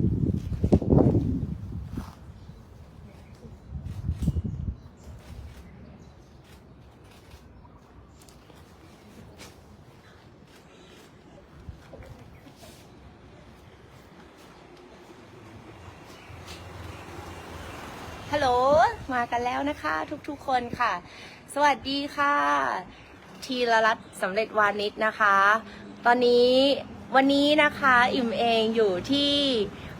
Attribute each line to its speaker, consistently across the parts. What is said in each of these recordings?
Speaker 1: ฮัลโหล มากันแล้วนะคะทุกๆคนค่ะ สวัสดีค่ะ ทีละรัตสำเร็จวานิชนะคะ ตอนนี้วันนี้นะคะ อิ่มเองอยู่ที่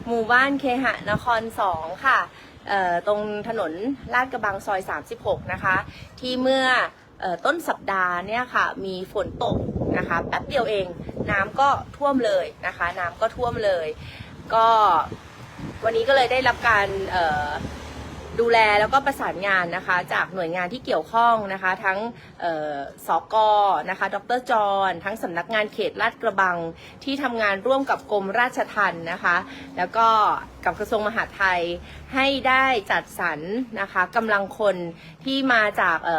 Speaker 1: หมู่บ้านเคหะนครสองค่ะตรงถนนลาดกระบังซอย 36 นะคะ ที่เมื่ออต้นสัปดาห์เนี่ยค่ะมีฝนตกนะคะแป๊บเดียวเองน้ำก็ท่วมเลยนะคะ น้ำก็ท่วมเลย ก็วันนี้ก็เลยได้รับการ ดูแลแล้วก็ประสานงานนะคะ จากหน่วยงานที่เกี่ยวข้องนะคะ ทั้งเอ่อนะคะ ดรจรทั้งสำนักงานเขตลาดกระบังที่ทำงานร่วมกับกรมราชทัณฑ์นะคะ แล้วก็กับกระทรวงมหาดไทยให้ได้จัดสรรนะคะกำลังคนที่มาจากเ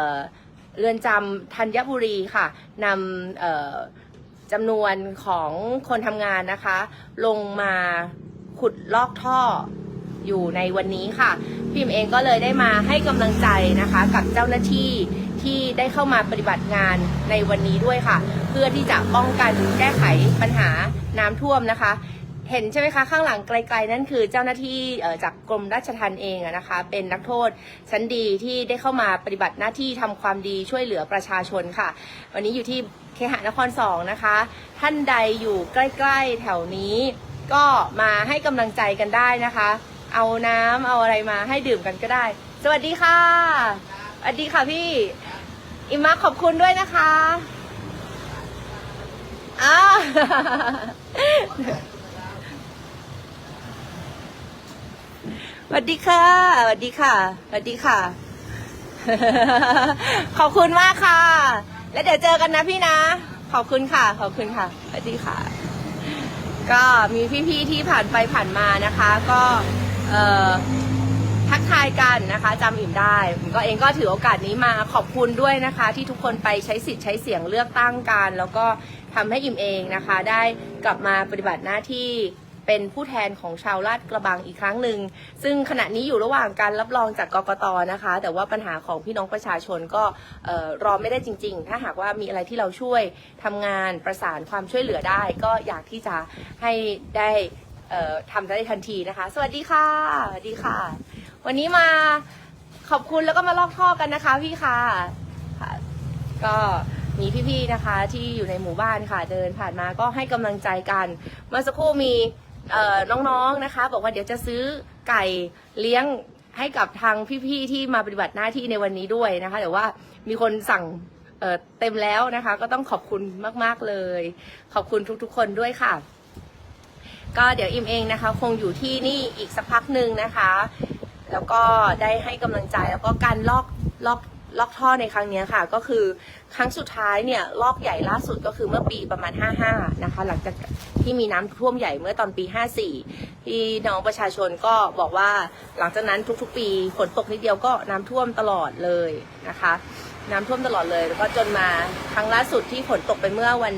Speaker 1: เรือนจำธัญบุรีค่ะนำจำนวนของคนทำงานนะคะ ลงมาขุดลอกท่อ อยู่ในวันนี้ค่ะ พิมเองก็เลยได้มาให้กำลังใจนะคะ กับเจ้าหน้าที่ที่ได้เข้ามาปฏิบัติงานในวันนี้ด้วยค่ะ เพื่อที่จะป้องกันแก้ไขปัญหาน้ำท่วมนะคะ เห็นใช่ไหมคะข้างหลังไกลๆนั่นคือเจ้าหน้าที่จากกรมราชทัณฑ์เองนะคะ เป็นนักโทษชั้นดีที่ได้เข้ามาปฏิบัติหน้าที่ทำความดีช่วยเหลือประชาชนค่ะ วันนี้อยู่ที่เคหะนครสองนะคะ ท่านใดอยู่ใกล้ ๆ แถวนี้ ก็มาให้กำลังใจกันได้นะคะ เอาน้ำเอาอะไรมาให้ดื่มกันก็ได้ สวัสดีค่ะสวัสดีค่ะพี่ อิมมาขอบคุณด้วยนะคะอ้า สวัสดีค่ะสวัสดีค่ะสวัสดีค่ะ ขอบคุณมากค่ะ แล้วเดี๋ยวเจอกันนะพี่นะ ขอบคุณค่ะ ขอบคุณค่ะสวัสดีค่ะ ก็มีพี่ๆที่ผ่านไปผ่านมานะคะ ก็ ทักทายกันนะคะจำอิ่มได้ผมก็เองก็ถือโอกาสนี้มาขอบคุณด้วยนะคะ ที่ทุกคนไปใช้สิทธิ์ใช้เสียงเลือกตั้งกัน แล้วก็ทำให้อิ่มเองนะคะ ได้กลับมาปฏิบัติหน้าที่เป็นผู้แทนของชาวลาดกระบังอีกครั้งหนึ่ง ซึ่งขณะนี้อยู่ระหว่างการรับรองจากกกตนะคะ แต่ว่าปัญหาของพี่น้องประชาชนก็รอไม่ได้จริง ๆ ถ้าหากว่ามีอะไรที่เราช่วยทำงานประสานความช่วยเหลือได้ ก็อยากที่จะให้ได้ ทำได้ทันทีนะคะ สวัสดีค่ะสวัสดีค่ะ วันนี้มาขอบคุณแล้วก็มาลอกท่อกันนะคะ พี่ค่ะค่ะ ก็มีพี่ๆนะคะ ที่อยู่ในหมู่บ้านค่ะ เดินผ่านมาก็ให้กำลังใจกันเมื่อสักครู่มีน้องๆนะคะ บอกว่าเดี๋ยวจะซื้อไก่เลี้ยงให้กับทางพี่ๆที่มาปฏิบัติหน้าที่ในวันนี้ด้วยนะคะ แต่ว่ามีคนสั่งเเต็มแล้วนะคะ ก็ต้องขอบคุณมากๆเลย ขอบคุณทุกๆคนด้วยค่ะ ก็เดี๋ยวอิมเองนะคะ คงอยู่ที่นี่อีกสักพักหนึ่งนะคะ แล้วก็ได้ให้กำลังใจแล้วก็การลอกลอกลอกท่อในครั้งนี้ค่ะ ก็คือครั้งสุดท้ายเนี่ยลอกใหญ่ล่าสุดก็คือเมื่อปีประมาณ 55 นะคะ หลังจากที่มีน้ำท่วมใหญ่เมื่อตอนปี 54 ที่น้องประชาชนก็บอกว่าหลังจากนั้นทุกๆ ปีฝนตกนิดเดียวก็น้ำท่วมตลอดเลยนะคะ น้ำท่วมตลอดเลยแล้วก็จนมาครั้งล่าสุดที่ฝนตกไปเมื่อวัน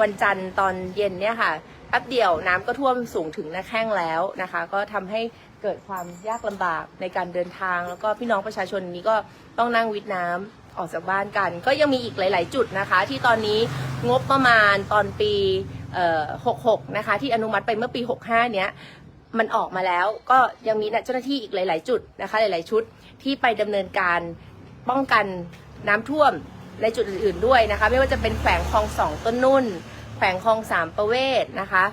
Speaker 1: วันจันทร์ตอนเย็นเนี่ยค่ะ แป๊บเดียวน้ำก็ท่วมสูงถึงหน้าแข้งแล้วนะคะ ก็ทำให้เกิดความยากลำบากในการเดินทาง แล้วก็พี่น้องประชาชนนี้ก็ต้องนั่งวิทน้ำออกจากบ้านกัน ก็ยังมีอีกหลาย ๆ จุดนะคะ ที่ตอนนี้งบประมาณตอนปี 66 นะคะ ที่อนุมัติไปเมื่อปี 65 เนี้ยมันออกมาแล้วก็ยังมีเจ้าหน้าที่อีกหลาย ๆ จุดนะคะ หลาย ๆ ชุดที่ไปดำเนินการป้องกันน้ำท่วมในจุดอื่น ๆ ด้วยนะคะ ไม่ว่าจะเป็นแขวงคลองสองต้นนุ่น วงคลองสามประเวศนะคะ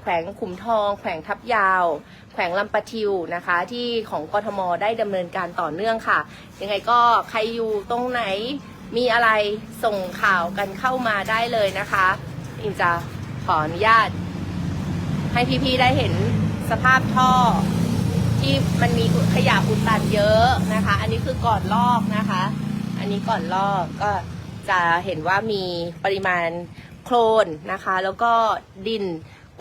Speaker 1: แขวงขุมทอง แขวงทับยาว แขวงลำปะทิวนะคะ ที่ของกทมได้ดำเนินการต่อเนื่องค่ะ ยังไงก็ใครอยู่ตรงไหนมีอะไรส่งข่าวกันเข้ามาได้เลยนะคะอินจะขออนุญาต ให้พี่ๆได้เห็นสภาพท่อ ที่มันมีขยะอุดตันเยอะนะคะ อันนี้คือก่อนลอกนะคะ อันนี้ก่อนลอกก็จะเห็นว่ามีปริมาณ โคลนนะคะ แล้วก็ดิน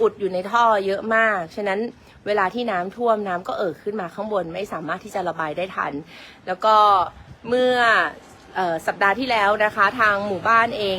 Speaker 1: อุดอยู่ในท่อเยอะมาก ฉะนั้นเวลาที่น้ำท่วมน้ำก็เอ่อขึ้นมาข้างบนไม่สามารถที่จะระบายได้ทัน แล้วก็เมื่อออสัปดาห์ที่แล้วนะคะ ทางหมู่บ้านเอง